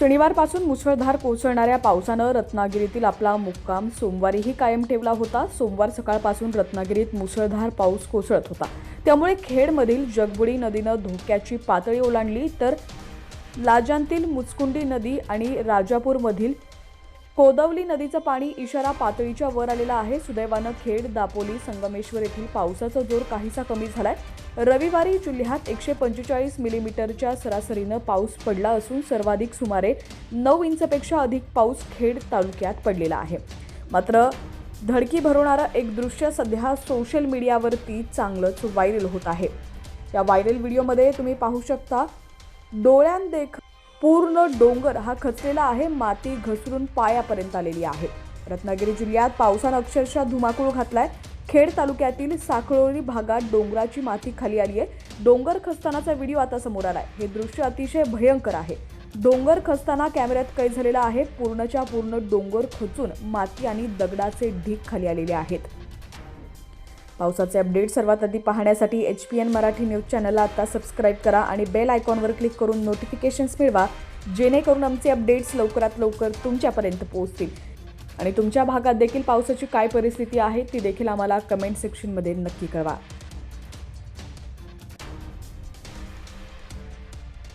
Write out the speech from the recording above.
शनिवारपासून मुसळधार कोसळणाऱ्या पावसानं रत्नागिरीतील आपला मुक्काम सोमवारीही कायम ठेवला होता. सोमवार सकाळपासून रत्नागिरीत मुसळधार पाऊस कोसळत होता. त्यामुळे खेडमधील जगबुडी नदीनं धोक्याची पातळी ओलांडली. तर लाजांतील मुचकुंडी नदी आणि राजापूरमधील कोदवली नदीचं पाणी इशारा पातळीच्या वर आलेलं आहे. सुदैवानं खेड दापोली संगमेश्वर येथील पावसाचा जोर काहीसा कमी झालाय. रविवारी जिल्ह्यात एकशे पंचेचाळीस मिलीमीटरच्या सरासरीनं पाऊस पडला असून सर्वाधिक सुमारे नऊ इंचपेक्षा अधिक पाऊस खेड तालुक्यात पडलेला आहे. मात्र धडकी भरवणारं एक दृश्य सध्या सोशल मीडियावरती चांगलंच व्हायरल होत आहे. या व्हायरल व्हिडिओमध्ये तुम्ही पाहू शकता डोळ्यांदेख पूर्ण डोंगर हा खचलेला आहे माती घसरून पायापर्यंत आलेली आहे. रत्नागिरी जिल्ह्यात पावसानं अक्षरशः धुमाकूळ घातलाय. खेड तालुक्यातील साखळोली भागात डोंगराची माती खाली आली आहे. डोंगर खचतानाचा व्हिडिओ आता समोर आलाय. हे दृश्य अतिशय भयंकर आहे. डोंगर खचताना कॅमेऱ्यात कैद झालेला आहे. पूर्णच्या पूर्ण डोंगर खचून माती आणि दगडाचे ढीग खाली आलेले आहेत. पावसाचे अपडेट सर्वात आधी पाहण्यासाठी H P N Marathi news चॅनलला आता सबस्क्राईब करा आणि बेल आयकॉनवर क्लिक करून नोटिफिकेशन्स मिळवा जेणेकरून आमचे अपडेट्स लवकरात लवकर तुमच्यापर्यंत पोहोचतील. आणि तुमच्या भागात देखील पावसाची काय परिस्थिती आहे ती देखील आम्हाला कमेंट सेक्शनमध्ये नक्की कळवा.